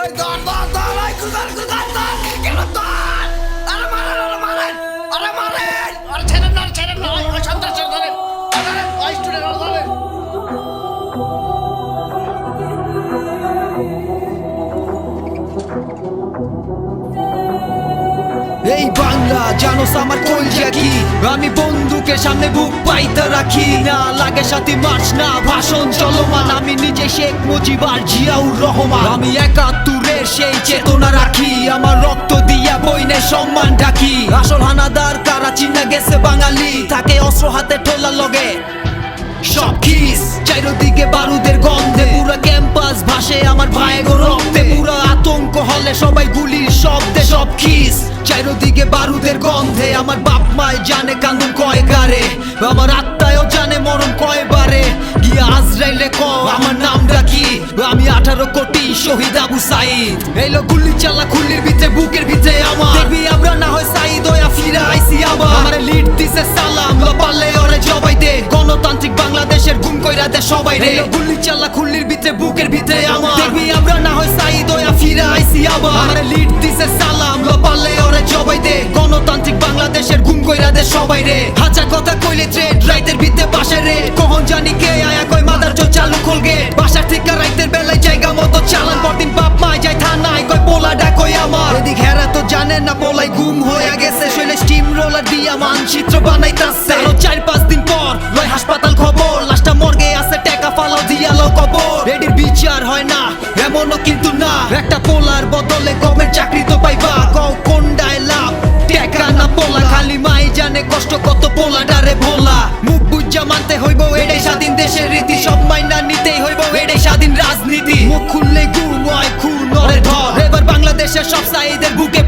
এই ধর ধর ধর এই কুদার কুদার ধর জানোস আমার কলজা কি? আমি বন্দুকের সামনে বুক পাইতে রাখি না, লাগে সাথে মার্চ না, ভাষণ চলমান। আমি নিজে শেখ মুজিবার জিয়াউর রহমান। আমি একাত্তরের সেই চেতনা রাখি, আমার রক্ত দিয়া বইনে সম্মান ডাকি আসল হানাদার কারা চিনা গেছে বাঙালি থাকে অস্ত্র হাতে ঠোলা লগে সব খিস। চারিদিকে বারুদের গন্ধে, পুরো ক্যাম্পাস ভাসে আমার ভাইয়ের রক্তে। পুরো আতঙ্ক হলে সবাই গুলির শব্দে সব খিস। চারিদিকে বারুদের গন্ধে আমার বাপ মায় জানে কান্দুন কয় গারে আমার আত্মায়ও জানে মরণ কয়বারে। গিয়ে আজরাইলে ক আমার নামটা কি? আমি আঠারো কোটি শহীদ আবু সাইদ। এলো চালা ভিতরে, বুকের ভিতরে আমার। দেখবি আমরা না হয় সাইদ ফিরে আইসি আবার। আমার লিড দিছে সালাম ওরে জবাই দে। গণতান্ত্রিক বাংলাদেশের গুম কইরা দে সবাই রে গুলি চালা খুল্লির ভিতরে, বুকের ভিতরে আমার। দেখবি আমরা না হয় সাইদ ফিরে আইসি আবার। আমার লিড দিছে গণতান্ত্রিক বাংলাদেশের গুম কইরা দে সবাই রে। হাজার কথা কইলে ট্রেড রাইতের ভিতরে বাসে রে। কখন জানি কে আয়া কই মাদার চো চালু খুলগে। বাসার থেকে রাইতের বেলায় জায়গা মতো চালান। পরদিন বাপ মা যায় থানায় কই পোলা ডাকই আমার। এদিক হেরা তো জানে না পোলাই গুম হয়ে গেছে। শৈলে স্টিম রোলার দিয়া মানচিত্র বানাইতাছে। আরও চার পাঁচ দিন পর লয় হাসপাতাল খবর। লাশটা মর্গে আছে, টাকা ফালাও দিয়ালো কবর। এটির বিচার হয় না, এমনও কিন্তু না। একটা পোলার বদলে গমের চাকরি তো পাইবা। কও দেশের রীতি সব মাইনা নিতেই হইব এটাই স্বাধীন রাজনীতি। মুখ খুললে গুম হয় খুন ধর এবার বাংলাদেশের সব সাইদের বুকে